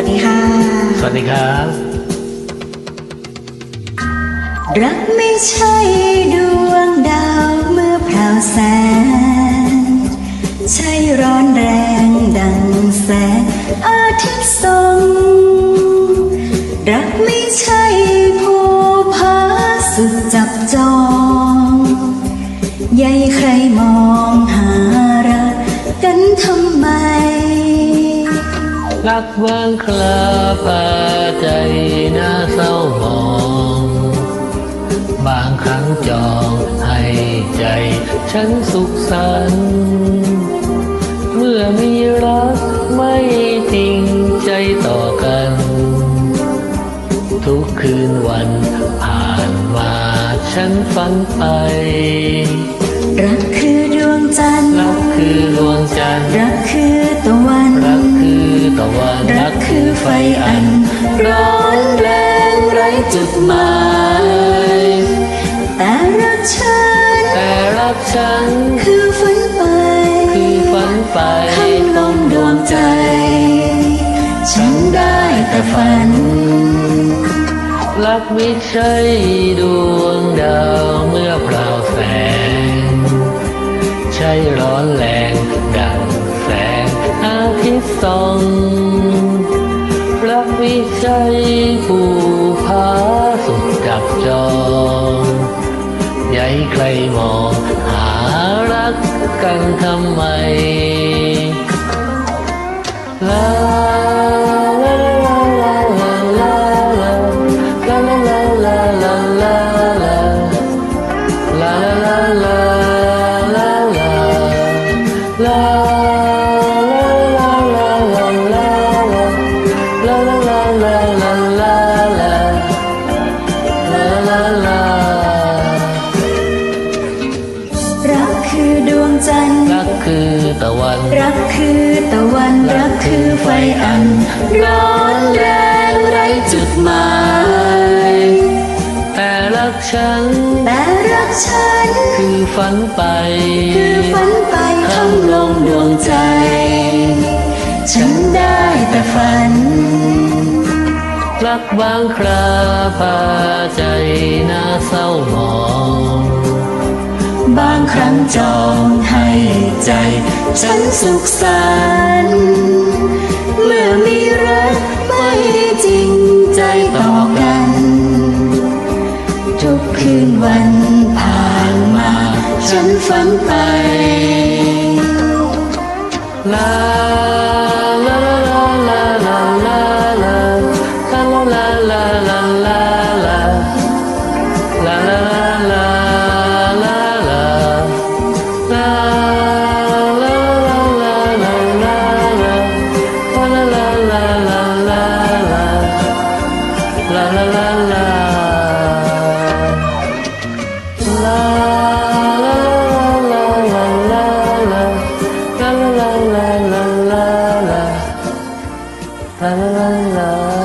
วัสดีค่ะ สวัสดีครับ รักไม่ใช่ดวงดาวเมื่อพราวแสง ใช่ร้อนแรงดังแสงอาทิตย์ส่องรักไม่ใช่ผู้พาสุดจับจองใยใครมองหารักกันทำไม Akbar kelapa jaina sau hồn บางครั้งจองให้ใจ ฉันสุขสันต์เมื่อมีรักไม่จริงใจต่อกัน ทุกคืนวันผ่านมาฉันฝันไป รักคือดวงจันทร์รักคือดวงจันทร์รักคือ ไฟอัน ร้อนแรงไรจุดหมาย แต่รักฉัน แต่รักฉัน คือฝันไป คือฝันไปข้างลมดวงใจ ฉันได้แต่ฝัน รักไม่ใช่ดวงดาวเมื่อเปล่าแสง ใช่ร้อนแรงดังแสงอาทิตย์ส่อง วิจัยผู้พาสุดจับจองใหญ่ใครมองหารักกันทำไม รักคือตะวันรักคือไฟอัน ร้อนแรงไรจุดหมาย แต่รักฉัน แต่รักฉัน คือฝันไป คือฝันไปทั้งลงดวงใจ ฉันได้แต่ฝัน รักบางคราพาใจน่าเศร้าหมอง บางครั้งจองให้ใจ ฉันสุขสันเมื่อมีรักไม่จริงใจต่อกัน ทุกคืนวันผ่านมา ฉันฝันไป ลาลาลาลาลาลาลาลาลาลาลา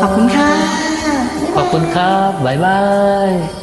ขอบคุณค่ะ ขอบคุณครับ บ๊ายบาย